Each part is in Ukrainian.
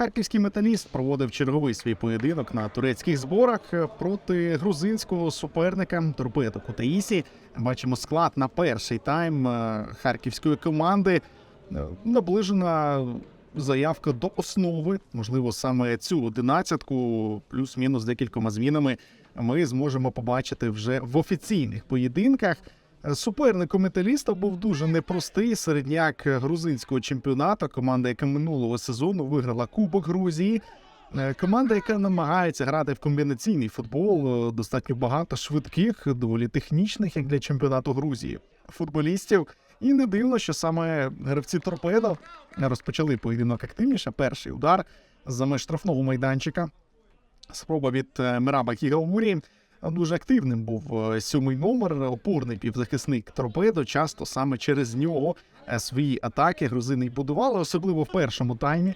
Харківський металіст проводив черговий свій поєдинок на турецьких зборах проти грузинського суперника торпедо Кутаїсі. Бачимо склад на перший тайм е, харківської команди. Е, Наближена заявка до основи. Можливо, саме цю одинадцятку, плюс-мінус декількома змінами, ми зможемо побачити вже в офіційних поєдинках. Суперником металіста був дуже непростий середняк грузинського чемпіонату. Команда, яка минулого сезону виграла Кубок Грузії. Е, Команда, яка намагається грати в комбінаційний футбол, е, достатньо багато швидких, доволі технічних, як для чемпіонату Грузії, футболістів. І не дивно, що саме гравці торпедо розпочали поєдинок активніше. Перший удар за штрафного майданчика. Спроба від е, Мираба Кігаумурі. Дуже активним був е, сьомий номер, опорний півзахисник торпедо. Часто саме через нього е, свої атаки грузини й будували, особливо в першому таймі.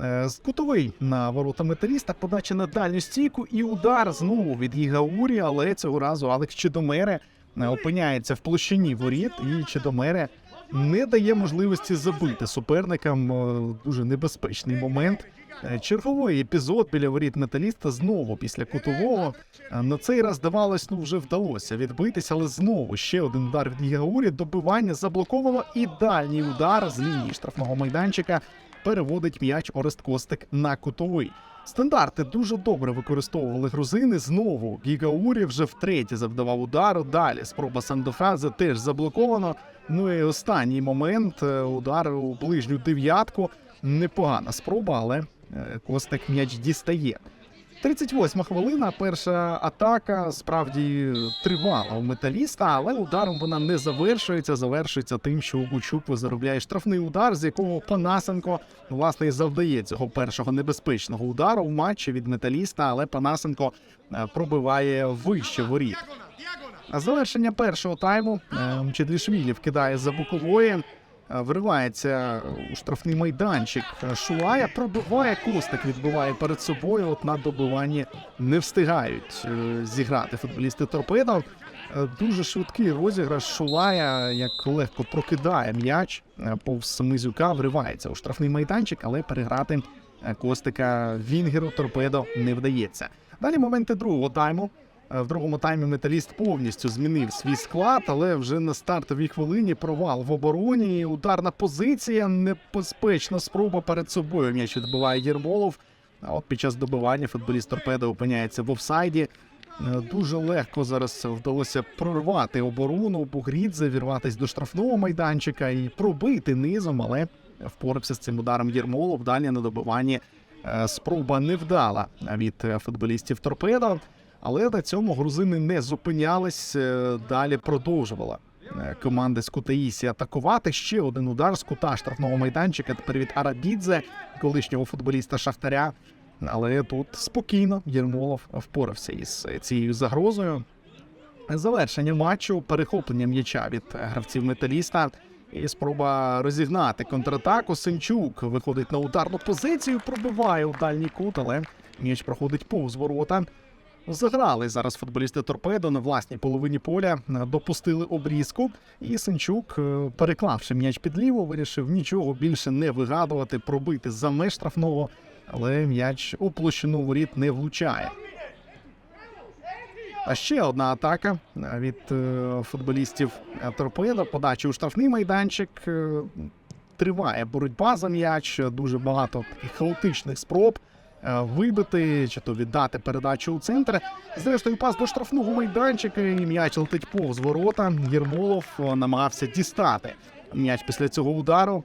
Е, Кутовий на ворота металіста, подача на дальню стійку і удар знову від Гігаурі, але цього разу Алекс Чедомере опиняється в площині воріт, і Чедомере не дає можливості забити суперникам. Дуже небезпечний момент. Е, Черговий епізод біля воріт металіста знову після кутового. Е, На цей раз здавалось, ну вже вдалося відбитися, але знову ще один удар від Гігаурі, добивання заблоковано і дальній удар з лінії штрафного майданчика переводить м'яч Орест Костик на кутовий. Стандарти дуже добре використовували грузини. Знову Гігаурі вже втретє завдавав удару. Далі спроба Сандофазе теж заблоковано. Ну і останній момент е, удар у ближню дев'ятку. Непогана спроба, але Костик м'яч дістає. 38 хвилина. Перша атака справді тривала у металіста, але ударом вона не завершується. Завершується тим, що Гучук заробляє штрафний удар, з якого Панасенко власне і завдає цього першого небезпечного удару в матчі від металіста, але Панасенко е, пробиває вище воріт. А завершення першого тайму е, Мчедрішвілі вкидає за бокової. Е, Виривається у штрафний майданчик. Е, Шулая пробиває Костик, відбиває перед собою. От на добиванні не встигають е, зіграти футболісти торпедо. Е, Дуже швидкий розіграш Шулая, як легко прокидає м'яч е, повз Мизюка, вривається у штрафний майданчик, але переграти е, Костика Вінгеру торпедо не вдається. Далі моменти другого тайму. Е, В другому таймі металіст повністю змінив свій склад, але вже на стартовій хвилині провал в обороні. Ударна позиція, небезпечна спроба перед собою. М'яч відбиває Єрмолов. А от під час добивання футболіст торпедо опиняється в офсайді. Е, Дуже легко зараз вдалося прорвати оборону, Бугрідзе, вірватися до штрафного майданчика і пробити низом, але впорався з цим ударом Єрмолов. Далі на добиванні е, спроба невдала від е, футболістів торпедо. Але на цьому грузини не зупинялись, е, далі продовжувала е, команда з Кутаїсі атакувати. Ще один удар з кута штрафного майданчика. Тепер від Арабідзе, колишнього футболіста Шахтаря. Але тут спокійно Єрмолов впорався із цією загрозою. Завершення матчу, перехоплення м'яча від гравців металіста. І спроба розігнати контратаку. Сенчук виходить на ударну позицію, пробиває у дальній кут, але м'яч проходить повз ворота. Заграли зараз футболісти торпедо на власній половині поля, е, допустили обрізку, і Сенчук, е, переклавши м'яч під ліву, вирішив нічого більше не вигадувати, пробити за меж штрафного, але м'яч у площину воріт не влучає. А ще одна атака е, від футболістів торпедо. Подача у штрафний майданчик. Триває боротьба за м'яч. Дуже багато таких хаотичних спроб вибити чи то віддати передачу у центр. Зрештою, пас до штрафного майданчика. І м'яч летить повз ворота. Єрмолов е, намагався дістати м'яч після цього удару.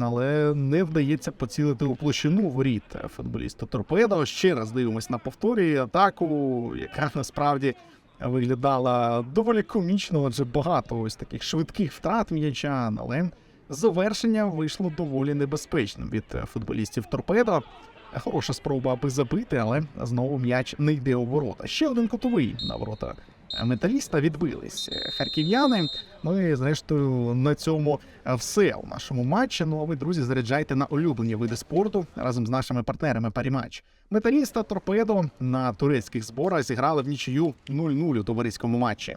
Але не вдається поцілити у площину воріт футболіста торпедо. Ще раз дивимось на повторі атаку, яка насправді виглядала доволі комічно, адже багато ось таких швидких втрат м'яча, але завершення вийшло доволі небезпечним від е, футболістів торпедо. Хороша спроба, аби забити, але знову м'яч не йде у ворота. Ще один кутовий на ворота металіста відбились е, харків'яни. Ну і зрештою на цьому е, все у нашому матчі. Ну а ви, друзі, заряджайте на улюблені види спорту разом з нашими партнерами Паріматч. Металіста торпедо на турецьких зборах зіграли в нічию 0-0 у товариському матчі.